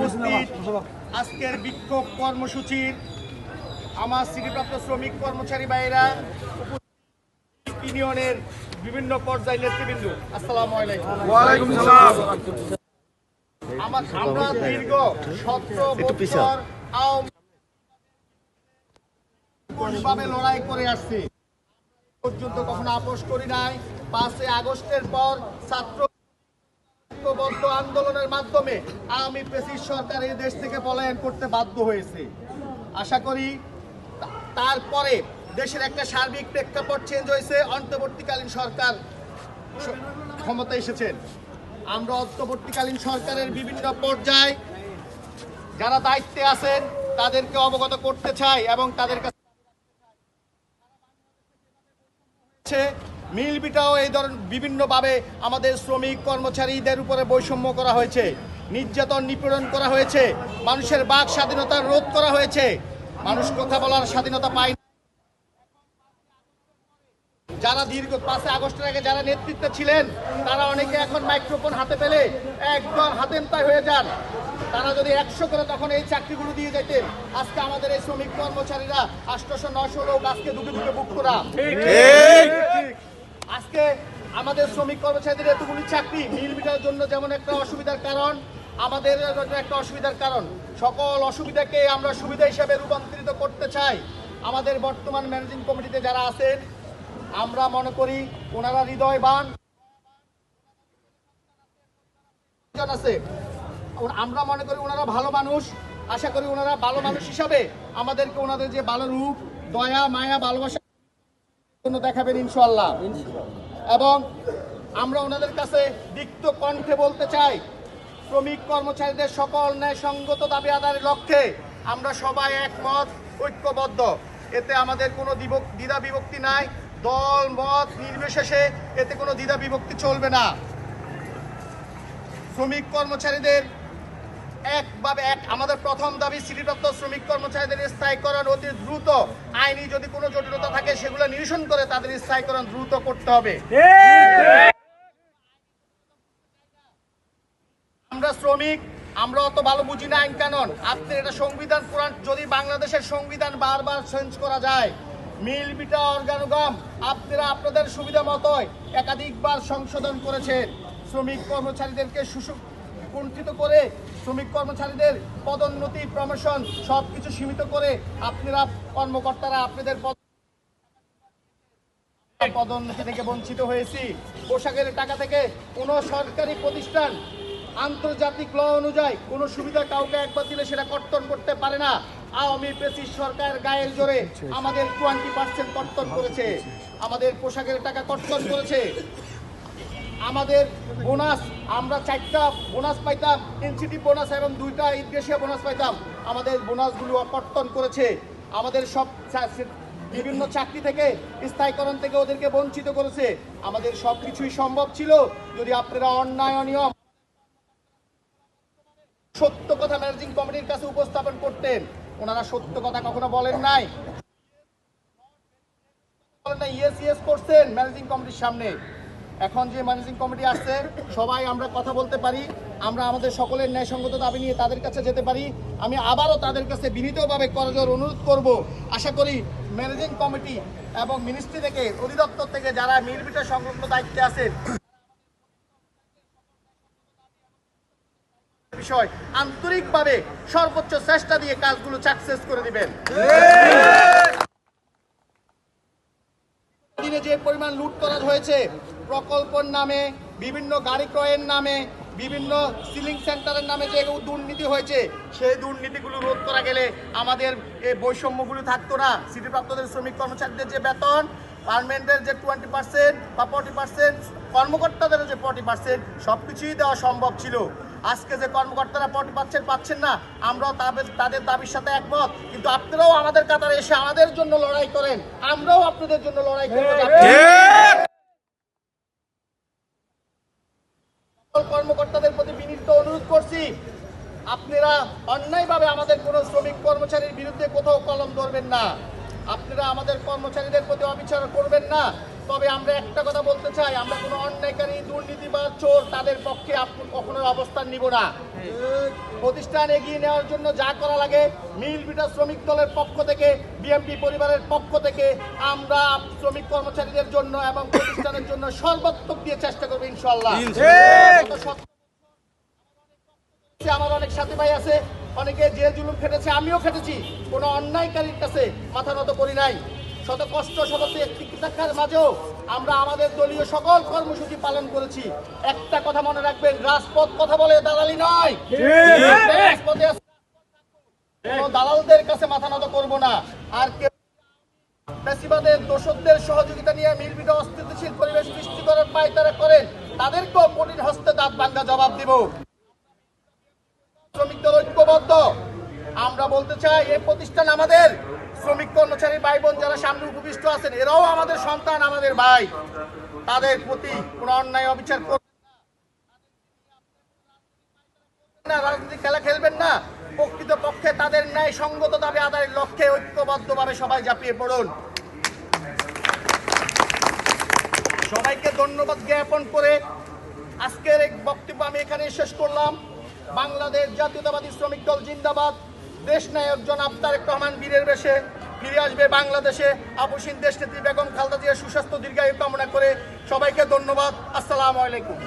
উপস্থিত আজকের বিক্ষোভ কর্মসূচির আমার সিটিপ্রাপ্ত শ্রমিক কর্মচারী উপস্থিত ইউনিয়নের বিভিন্ন পর্যায়ের নেতৃবৃন্দ আসসালামু আলাইকুম। আমার আমরা দীর্ঘ সতেরো বছর আওয়ামী লড়াই করে আসছি। পর্যন্ত কখনো আপোষ করি নাই। পাঁচই আগস্টের পর ছাত্র ঐক্যবদ্ধ আন্দোলনের মাধ্যমে আওয়ামী প্রেসিড সরকার এই দেশ থেকে পলায়ন করতে বাধ্য হয়েছে। আশা করি তারপরে দেশের একটা সার্বিক প্রেক্ষাপট চেঞ্জ হয়েছে। অন্তর্বর্তীকালীন সরকার ক্ষমতায় এসেছেন। আমরা অন্তর্বর্তীকালীন সরকারের বিভিন্ন পর্যায়ে যারা দায়িত্বে আছেন, তাদেরকে অবগত করতে চাই এবং তাদের কাছে হচ্ছে মিল বিটাও এই ধরনের বিভিন্নভাবে আমাদের শ্রমিক কর্মচারীদের উপরে বৈষম্য করা হয়েছে। নির্যাতন নিপীড়ন করা হয়েছে। মানুষের বাক স্বাধীনতা রোধ করা হয়েছে। মানুষ কথা বলার স্বাধীনতা পায় যারা দীর্ঘ পাঁচে আগস্টের আগে যারা নেতৃত্বে ছিলেন, তারা অনেকে এখন মাইক্রোফোন হাতে পেলে একদম হাতেমতায় হয়ে যান। তারা যদি একশো করে তখন এই চাকরিগুলো দিয়ে যেতেন আজকে আমাদের এই শ্রমিক কর্মচারীরা আটশোশো নশো লোক আজকে দুটো দুটো বুক করা। আজকে আমাদের শ্রমিক কর্মচারীদের এতগুলি চাকরি, মিল মিটার জন্য যেমন একটা অসুবিধার কারণ, আমাদের একটা অসুবিধার কারণ। সকল অসুবিধাকে আমরা সুবিধা হিসাবে রূপান্তরিত করতে চাই। আমাদের বর্তমান ম্যানেজিং কমিটিতে যারা আছেন, আমরা মনে করি ওনারা হৃদয়বান। আছে আমরা মনে করি ওনারা ভালো মানুষ। আশা করি ওনারা ভালো মানুষ হিসাবে আমাদেরকে ওনাদের যে ভালো রূপ, দয়া, মায়া, ভালোবাসা জন্য দেখাবেন ইনশাল্লাহ এবং আমরা ওনাদের কাছে দিক্ত কণ্ঠে বলতে চাই, শ্রমিক কর্মচারীদের সকল ন্যায় সঙ্গত দাবি আদায়ের লক্ষ্যে আমরা সবাই একমত, ঐক্যবদ্ধ। এতে আমাদের কোনো দ্বিধা বিভক্তি নাই। দল, মত, নির্বিশেষে এতে কোনো দ্বিধা বিভক্তি চলবে না। শ্রমিক কর্মচারীদের একভাবে এক, আমাদের প্রথম দাবি সিটিপ্রাপ্ত শ্রমিক কর্মচারীদের স্থায়ীকরণ অতি দ্রুত আইনি যদি কোনো জটিলতা থাকে, সেগুলো নিরসন করে তাদের স্থায়ীকরণ দ্রুত করতে হবে। আমরা শ্রমিক, আমরা অত ভালো বুঝি না আইন কানুন। আপনি এটা সংবিধান পুরাণ, যদি বাংলাদেশের সংবিধান বারবার চেঞ্জ করা যায়, মিল বিটা অর্গানোগাম, আপনারা আপনাদের সুবিধা মতোই একাধিকবার সংশোধন করেছেন। শ্রমিক কর্মচারীদেরকে সুযোগ কুণ্ঠিত করে শ্রমিক কর্মচারীদের পদোন্নতি প্রমোশন সব কিছু সীমিত করে আপনারা কর্মকর্তারা আপনাদের পদ পদোন্নতি থেকে বঞ্চিত হয়েছি। পোশাকের টাকা থেকে কোনো সরকারি প্রতিষ্ঠান আন্তর্জাতিক ল অনুযায়ী কোনো সুবিধা কাউকে একবার দিলে সেটা কর্তন করতে পারে না। আওয়ামী প্রেসিস সরকার গায়ের জোরে আমাদের টোয়েন্টি পার্সেন্ট কর্তন করেছে। আমাদের পোশাকের টাকা কর্তন করেছে। আমাদের বোনাস আমরা চারটা বোনাস পাইতাম ইনসিটিভ বোনাস এবং দুইটা ইনগ্রেশিয়া বোনাস পাইতাম। আমাদের বোনাসগুলো অপর্তন করেছে। আমাদের সব বিভিন্ন চাকরি থেকে, স্থায়ীকরণ থেকে ওদেরকে বঞ্চিত করেছে। আমাদের সব কিছুই সম্ভব ছিল যদি আপনারা অন্যায় অনিয়ম সত্য কথা ম্যানেজিং কমিটির কাছে উপস্থাপন করতেন। ওনারা সত্য কথা কখনো বলেন নাই। বলেন না ইয়েস ইয়েস করছেন ম্যানেজিং কমিটির সামনে। এখন যে ম্যানেজিং কমিটি আসছে সবাই আমরা কথা বলতে পারি আমরা আমাদের সকলের ন্যায়সঙ্গত দাবি নিয়ে তাদের কাছে যেতে পারি। আমি আবারও তাদের কাছে বিনীতভাবে করজোর অনুরোধ করব। আশা করি ম্যানেজিং কমিটি এবং মিনিস্ট্রি থেকে অধিদপ্তর থেকে যারা নির্বিটা সংলগ্ন দায়িত্বে আছেন বিষয় আন্তরিকভাবে সর্বোচ্চ চেষ্টা দিয়ে কাজগুলো সাকসেস করে দিবেন। দিনে যে পরিমাণ লুট করা হয়েছে প্রকল্পের নামে, বিভিন্ন গাড়ি ক্রয়ের নামে, বিভিন্ন সিলিং সেন্টারের নামে যে দুর্নীতি হয়েছে, সেই দুর্নীতিগুলো রোধ করা গেলে আমাদের এই বৈষম্যগুলো থাকতো না। সিটিপ্রাপ্তদের শ্রমিক কর্মচারীদের যে বেতন, পারমানেন্টের যে টোয়েন্টি পার্সেন্ট বা ফর্টি পার্সেন্ট, কর্মকর্তাদেরও যে ফর্টি পার্সেন্ট সব কিছুই দেওয়া সম্ভব ছিল। আজকে যে কর্মকর্তারা ফর্টি পার্সেন্ট পাচ্ছেন না, আমরাও তাদের তাদের দাবির সাথে একমত। কিন্তু আপনারাও আমাদের কাতারে এসে আমাদের জন্য লড়াই করেন। আমরাও আপনাদের জন্য লড়াই করব সকল কর্মকর্তাদের প্রতি বিনীত অনুরোধ করছি আপনারা অন্যায়ভাবে আমাদের কোনো শ্রমিক কর্মচারীর বিরুদ্ধে কোথাও কলম ধরবেন না। আপনারা আমাদের কর্মচারীদের প্রতি অবিচার করবেন না। তবে আমরা একটা কথা বলতে চাই আমরা কোনো অন্যায়কারী দুর্নীতি বা চোর তাদের পক্ষে কখনো অবস্থান নিব না। প্রতিষ্ঠান এগিয়ে নেওয়ার জন্য যা করা লাগে মিল বিটা শ্রমিক দলের পক্ষ থেকে বিএমপি পরিবারের পক্ষ থেকে আমরা শ্রমিক কর্মচারীদের জন্য এবং প্রতিষ্ঠানের জন্য সর্বাত্মক দিয়ে চেষ্টা করব ইনশাল্লাহ আমার অনেক সাথী ভাই আছে অনেকে যে জুলুম খেটেছে আমিও খেটেছি। কোনো অন্যায়কারীর কাছে মাথা নত করি নাই। শত কষ্ট শত তিক্তাক্ষার মাঝেও আমরা আমাদের দলীয় সকল কর্মসূচি পালন করেছি। একটা কথা মনে রাখবেন রাজপথ কথা বলে দালালি নয়। দালালদের কাছে মাথা নত করব না। আর কেউ দোষকদের সহযোগিতা নিয়ে মিলবিটা অস্থিতিশীল পরিবেশ সৃষ্টি করার পায় তারা করেন তাদেরকেও কঠিন হস্তে দাঁত ভাঙ্গা জবাব দিব। ঐক্যবদ্ধ। আমরা বলতে চাই, এই প্রতিষ্ঠান আমাদের। শ্রমিক কর্মচারী ভাই বোন যারা সামনে উপবিষ্ট আছেন, এরাও আমাদের সন্তান, আমাদের ভাই। তাদের প্রতি কোনো অন্যায়, অবিচার করবেন না। রাজনৈতিক খেলা খেলবেন না। প্রকৃত পক্ষে তাদের ন্যায় সঙ্গত দাবি আদায়ের লক্ষ্যে ঐক্যবদ্ধভাবে সবাই ঝাঁপিয়ে পড়ুন। সবাইকে ধন্যবাদ জ্ঞাপন করে আজকের এই বক্তব্য আমি এখানে শেষ করলাম। বাংলাদেশ জাতীয়তাবাদী শ্রমিক দল জিন্দাবাদ। দেশ নায়ক জনাব তারেক রহমান বীরের বেশে ফিরে আসবে বাংলাদেশে। আপুসিন দেশ নেত্রী বেগম খালদা জিয়া সুস্বাস্থ্য দীর্ঘায়ু কামনা করে সবাইকে ধন্যবাদ। আসসালামু আলাইকুম।